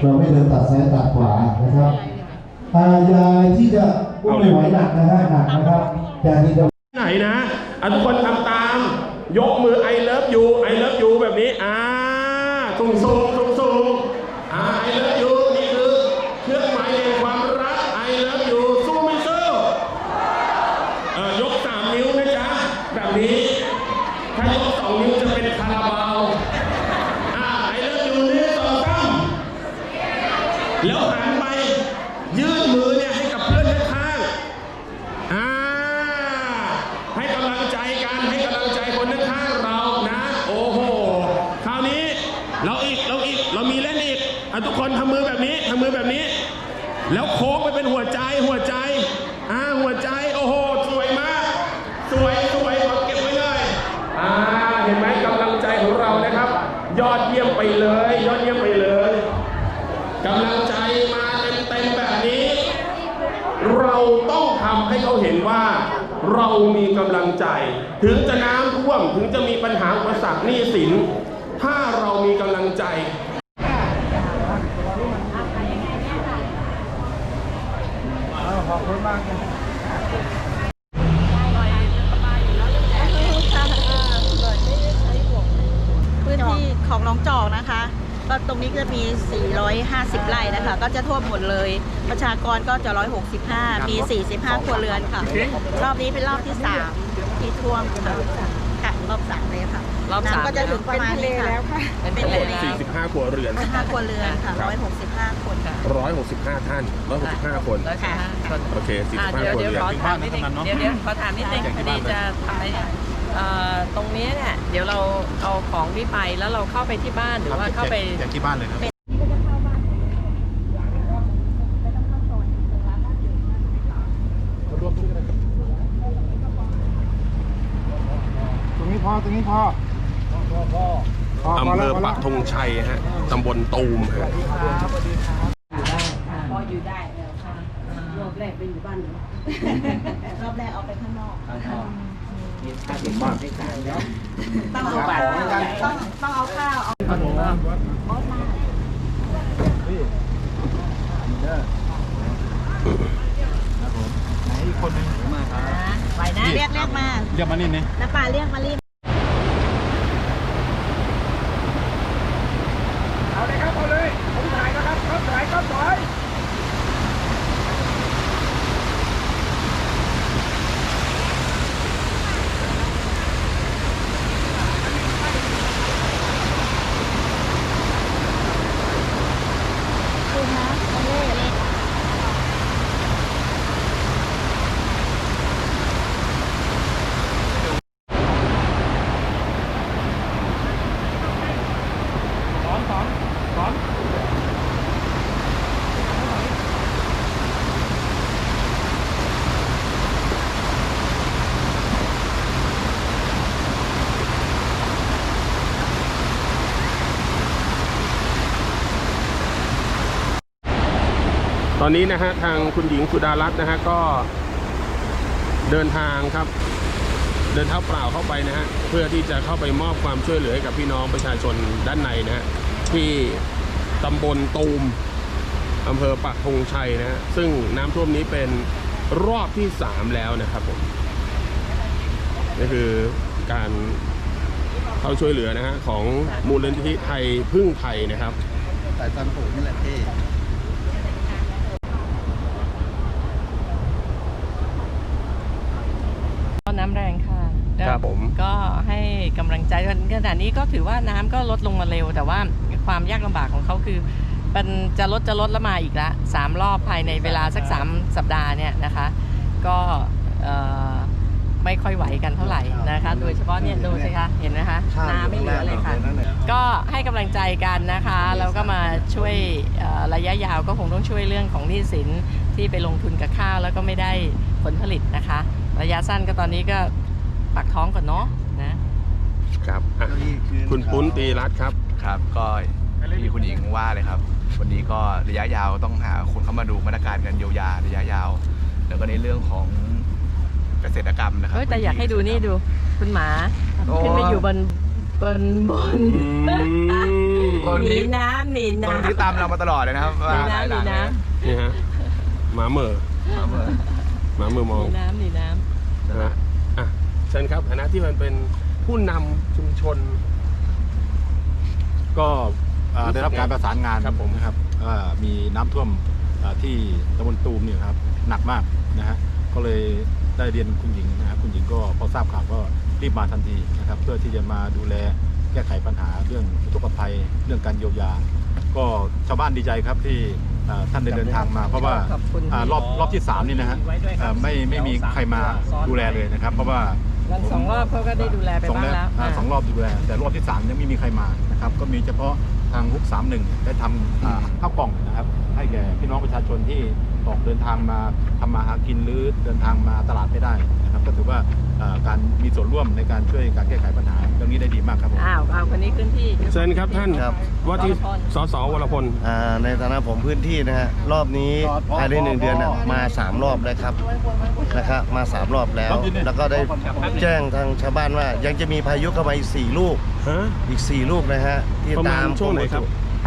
เราไม่เดินตัดซ้ายตัดขวานะครับอายายที่จะอุ้มไม่ไหวหนักนะฮะหนักนะครับยายที่จะไหนนะอะทุกคนทำตาม ยกมือ I love you I love you แบบนี้อ่าสูงสูงสูงสูงอ่า I love you นี่คือเครื่องหมายแห่งความรัก I love you สู้ไม่สู้เอ่อยกสามนิ้วนะจ๊ะแบบนี้ ถ้ายกสองนิ้วจะเป็นคาราบาว แล้วหันไปยื่นมือเนี่ยให้กับเพื่อนข้างๆอ่าให้กำลังใจกันให้กำลังใจคนข้างๆเรานะ โอ้โหคราวนี้เราอีกเราอีกเรามีเล่นอีกอะทุกคนทำมือแบบนี้ทำมือแบบนี้ แล้วโค้งไปเป็นหัวใจหัวใจอ่าหัวใจโอ้โหสวยมากสวยสวยขอเก็บไว้เลยอ่าเห็นไหมกำลังใจของเรานะครับ ยอดเยี่ยมไปเลย ยอดเยี่ยมไปเลยกำลังใจมาเต็มๆแบบนี้ เราต้องทำให้เขาเห็นว่า เรามีกำลังใจ ถึงจะน้ำท่วม ถึงจะมีปัญหาอุปสรรคหนี้สิน ถ้าเรามีกำลังใจพื้นที่ของหน้องจอกนะคะ ก็ตรงนี้ก็มี 450 ไร่นะคะ ก็จะท่วมหมดเลย ประชากรก็จะ 165 มี 45 ครัวเรือนค่ะ รอบนี้เป็นรอบที่ 3 ที่ท่วมค่ะค่ะรอบสามเลยค่ะรอบสามน้ำก็จะถึงประมาณนี้ค่ะเป็นเป็นทะเลทะเลแล้ว45ครัวเรือน45ครัวเรือนค่ะ165คนค่ะ165ท่าน165คนร้อยสิบห้าคนโอเคอะ45เดี๋ยวครัวเดี๋ยวเรือนขอถามนิดนึงเดี๋ยวเดี๋ยวขอถามนิดนึงพอดีจะไปเอ่อ ตรงนี้เนี่ยเดี๋ยวเราเอาของที่ไปแล้วเราเข้าไปที่บ้านหรือว่าเข้าไป อย่างที่บ้านเลยครับตรงนี้พอตรงนี้พอพอพอพออำเภแล้อวพอปัแล้วกธงชัยฮะตำบลตูมฮะพออยู่ได้แล้วค่ะรอบแรกไปอยู่บ้านรอบแรกเอาไปข้างนอก ต้องเอาต้องต้องเอาข้าวเอาไหนอีกคนหนึงมาครับไหวนะเรียกเรียกมา เรียกมานี่นี่น้าป่าเรียกมารีบ เอาเลยครับ เอาเลย ผมถ่ายนะครับครับถ่ายครับถ่าย คุณนะเอาเลยเลย ต อนนี้นะฮะทางคุณหญิงสุดารัตน์นะฮะก็เดินทางครับ เดินเท้าเปล่าเข้าไปนะฮะเพื่อที่จะเข้าไปมอบความช่วยเหลือให้กับพี่น้องประชาชนด้านในนะฮะที่ตำบลตูมอำเภอปักธงชัยนะฮะซึ่งน้ำท่วมนี้เป็นรอบที่สามแล้วนะครับผมนี่คือการเข้าช่วยเหลือนะฮะของมูลนิธิไทยพึ่งไทยนะครับแต่จันผูนี่แหละพี่ ก็น้ำแรงค่ะครับผมก็ให้กำลังใจขณะนี้ก็ถือว่าน้ำก็ลดลงมาเร็ว แต่ว่าความยากลำบากของเขาคือมันจะลดจะลดแล้วมาอีกละสามรอบภายในเวลาสักสามสัปดาห์เนี่ยนะคะ ก็เอ่อไม่ค่อยไหวกันเท่าไหร่นะคะ โดยเฉพาะเนี่ยดูสิคะเห็นไหมคะน้ำไม่เหลือเลยค่ะ ก็ให้กำลังใจกันนะคะแล้วก็มาช่วยเอ่อระยะยาวก็คงต้องช่วยเรื่องของหนี้สินที่ไปลงทุนกับข้าวแล้วก็ไม่ได้ผลผลิตนะคะ ระยะสั้นก็ตอนนี้ก็ปากท้องก่อนเนาะนะครับอะคุณปุ้นตีรัตน์ครับ ครับก็ที่คุณหญิงว่าเลยครับ วันนี้ก็ระยะยาวต้องหาคนเข้ามาดูมาตรการการเยียวยาระยะยาว แล้วก็ในเรื่องของเกษตรกรรมนะครับเฮ้ยแต่อยากให้ดูนี่ดูคุณหมาโอ้ขึ้นไปอยู่บนบนบนอืมคนหนีนี้น้ำหนีคนน้ำที่ตามเรามาตลอดเลยนะครับหนีว่าน้ำหหนีลังๆน้นี่ฮะหมาเหม่อครับผมหมาเหม่อำมหองนีน้ำหนีน้ำนะฮะอะเชิญครับคณะที่มันเป็นผู้นำชุมชน ก็เอ่อได้รับการประสานงานครับผม นะครับว่ามีน้ำท่วมเอ่อที่ตำบลตูมเนี่ยครับหนักมากนะฮะก็เลยได้เรียนคุณหญิงนะครับคุณหญิงก็พอทราบข่าวก็รีบมาทันทีนะครับ เพื่อที่จะมาดูแลแก้ไขปัญหาเรื่องอุทกภัยเรื่องการเยียวยา ก็ชาวบ้านดีใจครับที่เอ่อท่านได้เดินทางมา เพราะว่าขอบคุณอ่ารอบรอบที่สามนี่นะฮะเอ่อไม่ไม่มีใครมาดูแลเลยนะครับ เพราะว่าวันสองรอบเขาก็ได้ดูแลไปสองบ้างแล้วแล้วอ่าอ่าสองรอบดูแล แต่รอบที่สามยังไม่มีใครมานะครับก็มีเฉพาะทางฮุกสามหนึ่งได้ทำอ่าข้าวกล่องนะครับ ให้แก่พี่น้องประชาชนที่ออกเดินทางมาทำมาหากินหรือเดินทางมาตลาดไม่ได้นะครับ ก็ถือว่าอ่า การมีส่วนร่วมในการช่วยการแก้ไขปัญหาเรื่องนี้ได้ดีมากครับผม อ้าวเอาคนนี้ขึ้นที่เชิญครับท่านครับ ว่าที่วรพลสสวรพลอ่าในฐานะผมพื้นที่นะฮะรอบนี้ภายในหนึ่งเดือนน่ะมาสามรอบแล้วครับนะครับมาสามรอบแล้ว แล้วก็ได้แจ้งทางชาวบ้านว่า ยังจะมีพายุเข้ามาอีกสี่ลูกฮะอีกสี่ลูกนะฮะที่ประมาณตามช่วงไหนครับ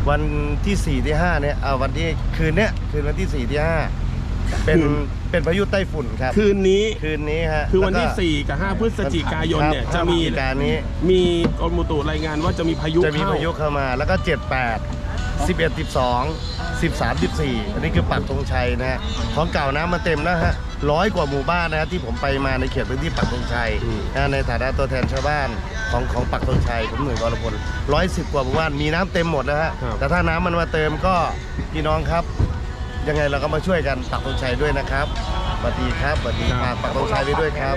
วันที่สี่ที่ห้าเนี่ยเอาวันที่คืนเนี้ยคืนวันที่สี่ที่ห้าเป็น เป็นพายุไต้ฝุ่นครับคืนนี้คืนนี้ฮะคือวันที่แล้วก็4กับ 5 พฤศจิกายนเนี่ยครับจะมีพฤศจิการนี้มีกรมอุตุรายงานว่าจะมีพายุจะมีเข้าพายุเข้ามาแล้วก็ 7 8 11 12 13 14 อันนี้คือปักธงชัยนะฮะของเก่าน้ำมาเต็มแล้วฮะร้อยกว่าหมู่บ้านนะฮะที่ผมไปมาในเขตพื้นที่ปักธงชัยอืมนะในฐานะตัวแทนชาวบ้านของของปักธงชัยผมหน่วยวรพลร้อยสิบกว่าหมู่บ้านมีน้ำเต็มหมดนะฮะแต่ถ้าน้ำมันมาเติมก็พี่น้องครับ ยังไงเราก็มาช่วยกันปักธงชัยด้วยนะครับสวัสดีครับสวัสดีฝากปักธงชัยไว้ด้วยครับ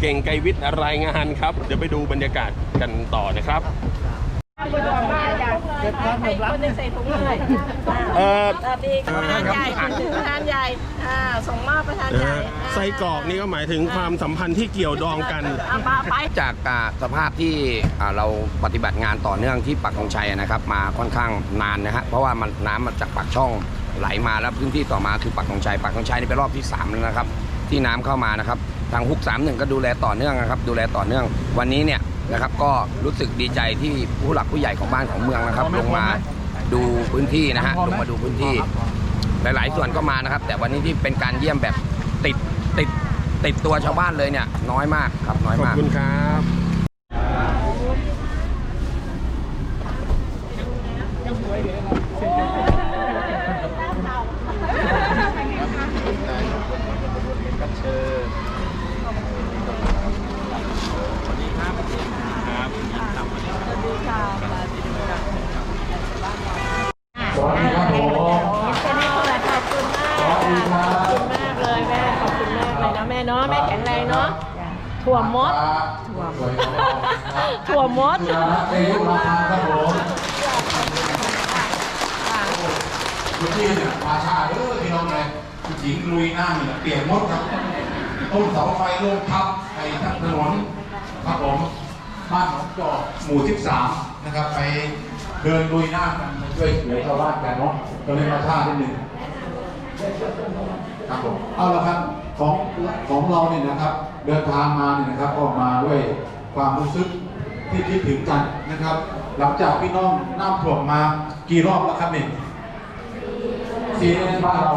เก่งไกรวิทย์รายงานครับ เดี๋ยวไปดูบรรยากาศกันต่อนะครับ คนใส่ถุงเลยเอ่อสวัสดีประธานใหญ่ประธานใหญ่อ่าส่งมอบประธานใหญ่ฮะไส้กรอกนี่ก็หมายถึงความสัมพันธ์ที่เกี่ยวดองกัน เอามาไป จากอ่าสภาพที่อ่าเราปฏิบัติงานต่อเนื่องที่ปักธงชัยนะครับ มาค่อนข้างนานนะฮะเพราะว่ามันน้ำมาจากปากช่องไหลมาแล้วพื้นที่ต่อมาคือปักธงชัยปักธงชัยนี่เป็นรอบที่3แล้วนะครับที่น้ำเข้ามานะครับทางฮุก31 ก็ดูแลต่อเนื่องนะครับดูแลต่อเนื่อง วันนี้เนี่ย นะครับ ก็รู้สึกดีใจที่ผู้หลักผู้ใหญ่ของบ้านของเมืองนะครับ ลงมาดูพื้นที่นะฮะลงมาดูพื้นที่ หลาย ๆ ส่วนก็มานะครับ แต่วันนี้ที่เป็นการเยี่ยมแบบติดติดติดตัวชาวบ้านเลยเนี่ย น้อยมากครับน้อยขอบมาก คุณครับ สวัสดีครับผม ขอบคุณมากขอบคุณมากเลยแม่ขอบคุณมากเลยนะแม่เนาะแม่แข็งแรงเนาะถั่วมด ถั่วมดสุดารัตน์เตยุราคาครับผมทุกที่เนี่ยมาชาเด้อพี่น้องเลยผู้หญิงลุยหน้าเนี่ยเปลี่ยนมดครับต้นเสาไฟลงทับไอ้ทั้งถนนครับผมบ้านหนองจอกหมู่ 13 นะครับ ไปเดินลุยหน้ากันช่วยเหลือชาวบ้านกันเนาะก็เลยมาท่านิดหนึ่งครับผมเอาละครับของของเราเนี่ยนะครับ เดินทางมาเนี่ยนะครับก็มาด้วยความรู้สึก ที่คิดถึงกันนะครับ หลังจากพี่น้องน้ำท่วมมากี่รอบแล้วครับนี่สี่ในบ้านเรา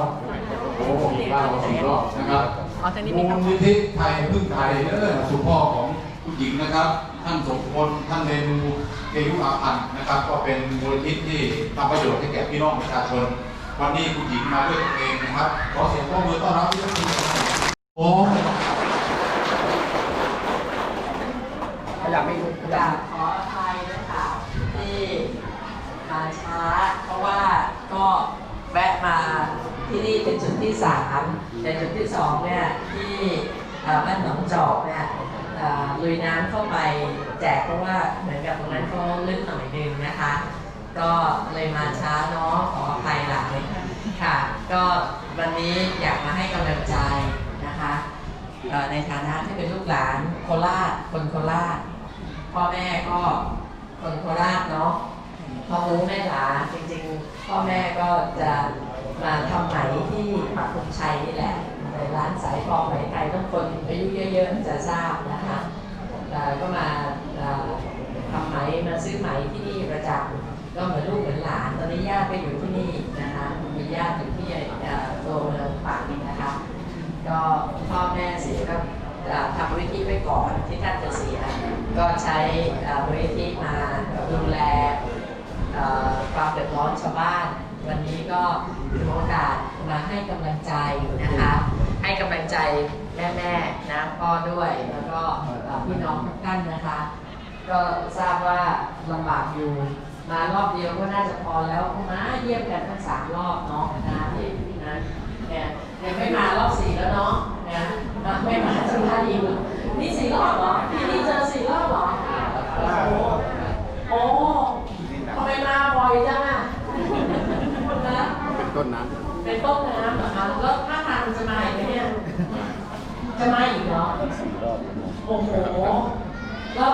โอ้โหบ้านเราสี่รอบนะครับเอาทางนี้มีมูลนิธิไทยพึ่งไทยเออสุพ่อของผู้หญิงนะครับ ท่านสมพลท่านเรนูเกยุอาพันธ์นะครับ ก็เป็นมูลนิธิที่ทำประโยชน์ให้แก่พี่น้องประชาชน วันนี้ผู้หญิงมาด้วยตัวเองนะครับขอเสียงปรบมือต้อนรับที่ท่านผู้ชมโอ้ กราบขออภัยนะคะที่มาช้า เพราะว่าก็แวะมาที่นี่เป็นจุดที่สามแต่จุดที่สองเนี่ยที่เอ่อบ้านหนองจอกเนี่ยเอ่อลุยน้ำเข้าไปแจกเพราะว่าเหมือนกับตรงนั้นเขาลึกหน่อยนึงนะคะ ก็เลยมาช้าเนาะขออภัยหลายค่ะ ก็วันนี้ อยากมาให้กำลังใจนะคะในฐานะที่เป็นลูกหลานโคราชคนโคราชพ่อแม่ก็คนโคราชเนาะพ่อรู้แม่หลาจริงๆ พ่อแม่ก็จะมาทำไหมที่ปักธงชัยนี่แหละในร้านสายฟองไหมไทยต้องคนอายุเยอะๆจะทราบนะคะก็มาทำไหมมาซื้อไหมที่นี่ประจำก็เหมือนลูกเหมือนหลานตอนนี้ญาติก็อยู่ที่นี่นะคะ มีญาติอยู่ที่เอ่อตัวเมืองปากนะคะ ก็พ่อแม่เสียก็เอ่อทำมูลนิธิไว้ก่อนที่ท่านจะเสีย ก็ใช้เอ่อมูลนิธิมาดูแลความเดือดร้อนชาวบ้าน วันนี้ก็ถือโอกาสมาให้กำลังใจนะคะ ให้กำลังใจแม่ๆนะพ่อด้วยแล้วก็พี่น้องทุกท่านนะคะ ก็ทราบว่าลำบากอยู่มารอบเดียวก็น่าจะพอแล้วมาเยี่ยมกันทั้งสามรอบเนาะนะที่นะเนี่ยยังไม่มารอบสี่แล้วเนาะนะไม่มาสุดท้ายอีก นี่สี่รอบเหรอที่นี่เจอสี่รอบเหรอโอ้โหโอ้ทำไมมาบ่อยจังอะนะเป็นต้นน้ำเป็นต้นน้ำเหรอคะแล้วถ้าทางจะมาอีกไหมเนี่ยจะมาอีกเหรอโอ้โหแล้ว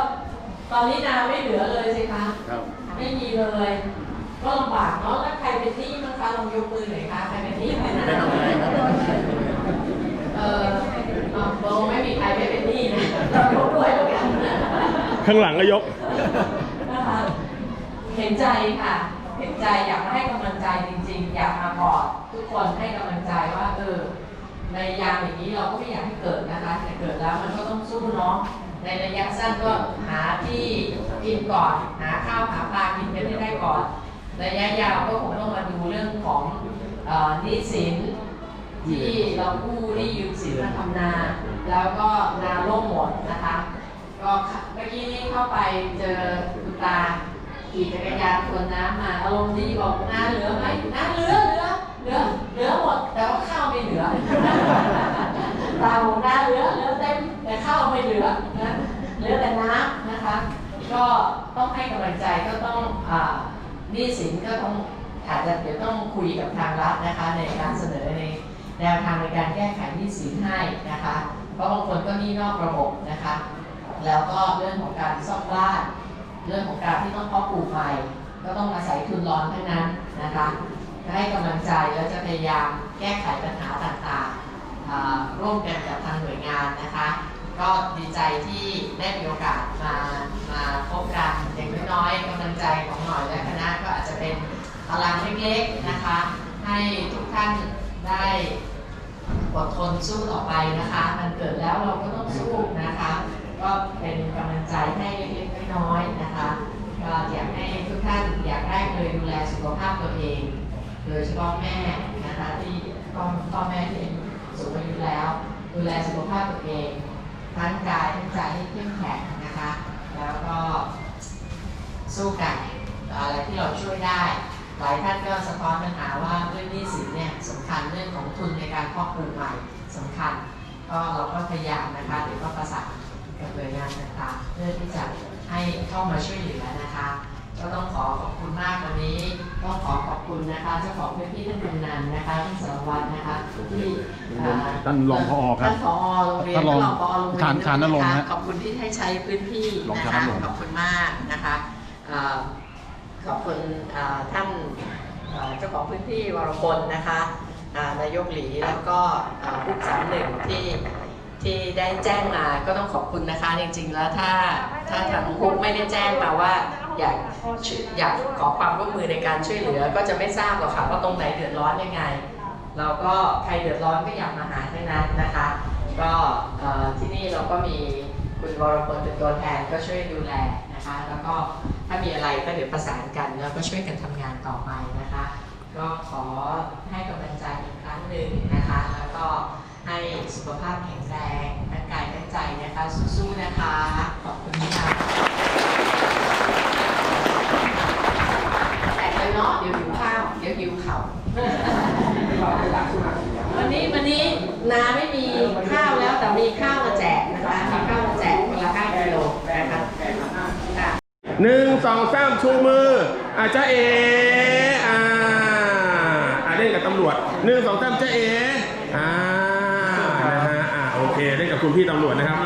ตอนนี้นาไม่เหลือเลยสิคะครับไม่มีเลยก็ลำบากเนาะแล้วใครเป็นหนี้มั้งคะลองยกมือหน่อยค่ะใครเป็นหนี้ไหมนะเป็นอะไรครับเออเอาโบไม่มีใครไม่เป็นหนี้นะเรายกด้วยแล้วกัน ข้างหลังก็ยก นะคะเห็นใจค่ะ เห็นใจอยากมาให้กำลังใจจริง ๆ อยากมากอดทุกคนให้กำลังใจว่าเออในยามอย่างนี้เราก็ไม่อยากให้เกิดนะคะแต่เกิดแล้วมันก็ต้องสู้เนาะในระยะสั้นก็หาที่กินก่อนหาข้าวหาปลากินกันให้ได้ก่อน ระยะยาวก็คงต้องมาดูเรื่องของเอ่อหนี้สิน ที่เรากู้หนี้ยืมสินมาทำนา แล้วก็นาล่มหมดนะคะ ก็เมื่อกี้นี้เข้าไปเจอคุณตาขี่จักรยานทวนน้ำมาอารมณ์ดีบอกน้าเหลือไหมน้าเหลือเหลือเหลือเหลือหมดแต่ว่าข้าวไม่เหลือตาบอกน้าเหลือเหลือเต็มแต่ข้าวไม่เหลือนะเหลือแต่น้ำนะคะ ก็ต้องให้กำลังใจก็ต้องอ่าหนี้สินก็ต้องอาจจะเดี๋ยวต้องคุยกับทางรัฐนะคะ ในการเสนอในแนวทางในการแก้ไขหนี้สินให้นะคะ เพราะบางคนก็หนี้นอกระบบนะคะ แล้วก็เรื่องของการซ่อมบ้าน เรื่องของการที่ต้องเพาะปลูกใหม่ก็ต้องอาศัยทุนร้อนทั้งนั้นนะคะให้กำลังใจแล้วจะพยายามแก้ไขปัญหาต่างๆ ร่วมกันกับทางหน่วยงานนะคะ ก็ดีใจที่ได้มีโอกาสมามาพบกันอย่างน้อยๆกำลังใจของหน่อยและคณะก็อาจจะเป็นพลังเล็กๆนะคะ ให้ทุกท่านได้อดทนสู้ต่อไปนะคะ มันเกิดแล้วเราก็ต้องสู้นะคะ ก็เป็นกำลังใจให้เล็กๆน้อยๆนะคะก็อยากให้ทุกท่านอยากได้เลยดูแลสุขภาพตัวเอง โดยเฉพาะแม่นะคะที่พ่อพ่อแม่ที่อายุสูงอายุแล้ว ดูแลสุขภาพตัวเอง ทั้งกายทั้งใจให้เข้มแข็งนะคะ แล้วก็สู้กันอะไรที่เราช่วยได้ หลายท่านก็สะท้อนปัญหาว่าเรื่องนี้สินเนี่ยสำคัญเรื่องของทุนในการเพาะปลูกใหม่สำคัญ ก็เราก็พยายามนะคะเดี๋ยวก็ประสาน กับหน่วยงานต่างๆ เพื่อที่จะให้เข้ามาช่วยเหลือนะคะ ก็ต้องขอขอบคุณมากวันนี้ต้องขอขอบคุณนะคะเจ้าของพื้นที่ท่านกำนันนะคะท่านสารวัตรนะคะที่เอ่อท่านรองผอครับท่านผอโรงเรียนท่านรองผอโรงเรียนขานขานนรงค์ด้วยะฮะคะขอบคุณที่ให้ใช้พื้นที่รองนะขานคะนรงค์ ขอบคุณมากนะคะเอ่อขอบคุณเอ่อท่านเอ่อเจ้าของพื้นที่วรพลนะคะอ่านายกหลีแล้วก็เอ่อผู้สามหนึ่งที่ ที่ได้แจ้งมาก็ต้องขอบคุณนะคะ จริงๆ แล้วถ้าถ้าทางคุกไม่ได้แจ้งมาว่าอยากอยากขอความร่วมมือในการช่วยเหลือ ก็จะไม่ทราบหรอกค่ะว่าตรงไหนเดือดร้อนยังไง เราก็ใครเดือดร้อนก็อยากมาหาทั้งนั้นนะคะ ก็ที่นี่เราก็มีคุณวรพลเป็นตัวแทนก็ช่วยดูแลนะคะ แล้วก็ถ้ามีอะไรก็เดี๋ยวประสานกันแล้วก็ช่วยกันทำงานต่อไปนะคะ ก็ขอให้กำลังใจอีกครั้งหนึ่งนะคะ แล้วก็ ให้สุขภาพแข็งแรงทั้งกายทั้งใจนะคะสู้ๆนะคะ ขอบคุณค่ะแต่เลยเนาะเดี๋ยวหิวข้าวเดี๋ยวหิวเข่าวันนี้วันนี้นาไม่มีข้าวแล้วแต่มีข้าวมาแจกนะคะมีข้าวมาแจกคนละ5กิโลนะคะค่ะหนึ่งสองสามชูมืออาจจะเออ่าอ่าเล่นกับตำรวจหนึ่งสองสามจะเออ่านะฮะอ่าโอ เคได้กับคุณพี่ตำรวจนะครับ